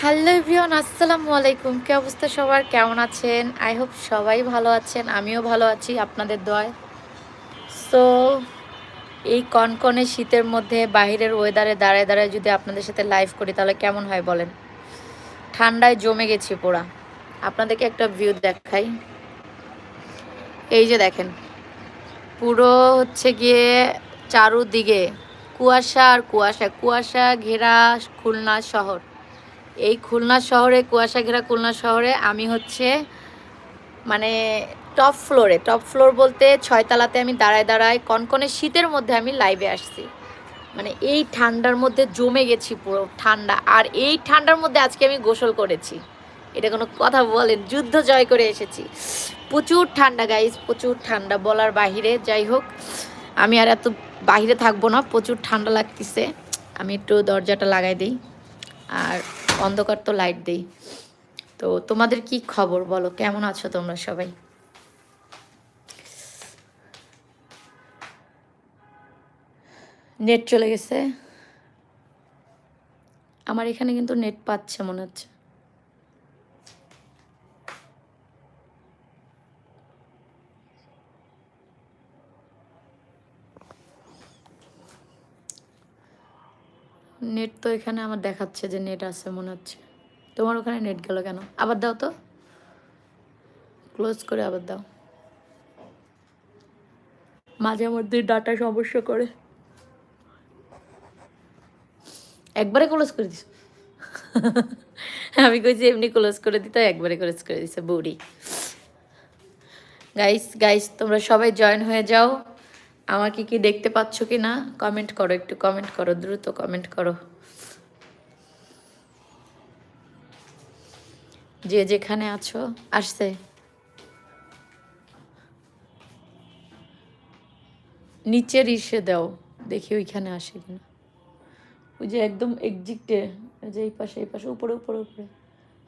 Hello everyone, আসসালামু আলাইকুম। কি অবস্থা সবার? কেমন আছেন? আই হোপ সবাই ভালো আছেন, আমিও ভালো আছি, আপনাদের দোয়ায়। সো এই কনকনে শীতের মধ্যে বাইরের ওয়েদারে দাঁড়ায় দাঁড়ায় যদি আপনাদের সাথে লাইভ করি, তাহলে কেমন হয় বলেন? ঠান্ডায় জমে গেছি পুরা। আপনাদেরকে একটা ভিউ দেখাই। এই যে দেখেন, পুরো হচ্ছে গিয়ে চারুদিকে কুয়াশা আর কুয়াশা কুয়াশা ঘেরা খুলনা শহর। এই খুলনা শহরে কুয়াশা ঘেরা খুলনা শহরে আমি হচ্ছে মানে টপ ফ্লোরে টপ ফ্লোর বলতে ছয়তলাতে আমি দাঁড়ায় দাঁড়ায় কনকনে শীতের মধ্যে আমি লাইভে আসছি। মানে এই ঠান্ডার মধ্যে জমে গেছি পুরো ঠান্ডা। আর এই ঠান্ডার মধ্যে আজকে আমি গোসল করেছি। এটা কোনো কথা বলেন, যুদ্ধ জয় করে এসেছি। প্রচুর ঠান্ডা গাইস প্রচুর ঠান্ডা বলার বাহিরে। যাই হোক, আমি আর এত বাহিরে থাকব না, প্রচুর ঠান্ডা লাগতেছে। আমি একটু দরজাটা লাগাই দিই। আর অন্ধকার তো লাইট দেই। তো তোমাদের কি খবর বলো? কেমন আছো তোমরা সবাই? নেট চলে গেছে। আমার এখানে কিন্তু নেট পাচ্ছে মনে হচ্ছে। নেট তো এখানে আমার দেখাচ্ছে যে নেট আছে, মনে হচ্ছে। তোমার ওখানে নেট গেল কেন? আবার দাও তো। ক্লোজ করে আবার দাও। মাঝে মধ্যে ডাটা সমস্যা করে। একবারে ক্লোজ করে দিস আমি কইছি এমনি ক্লোজ করে দিতে, একবারে ক্লোজ করে দিছে, বুড়ি। গাইস গাইস তোমরা সবাই জয়েন হয়ে যাও। আমাকে কি দেখতে পাচ্ছ কি না? কমেন্ট করো, একটু কমেন্ট করো, দ্রুত কমেন্ট করো। যে যেখানে আছো, আসছে। নিচের ইসে দাও, দেখি ওইখানে আসে কিনা ওই যে একদম এক্সিটে যে এই পাশে এই পাশে, উপরে উপরে উপরে।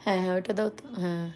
হ্যাঁ হ্যাঁ ওইটা দাও তো। হ্যাঁ।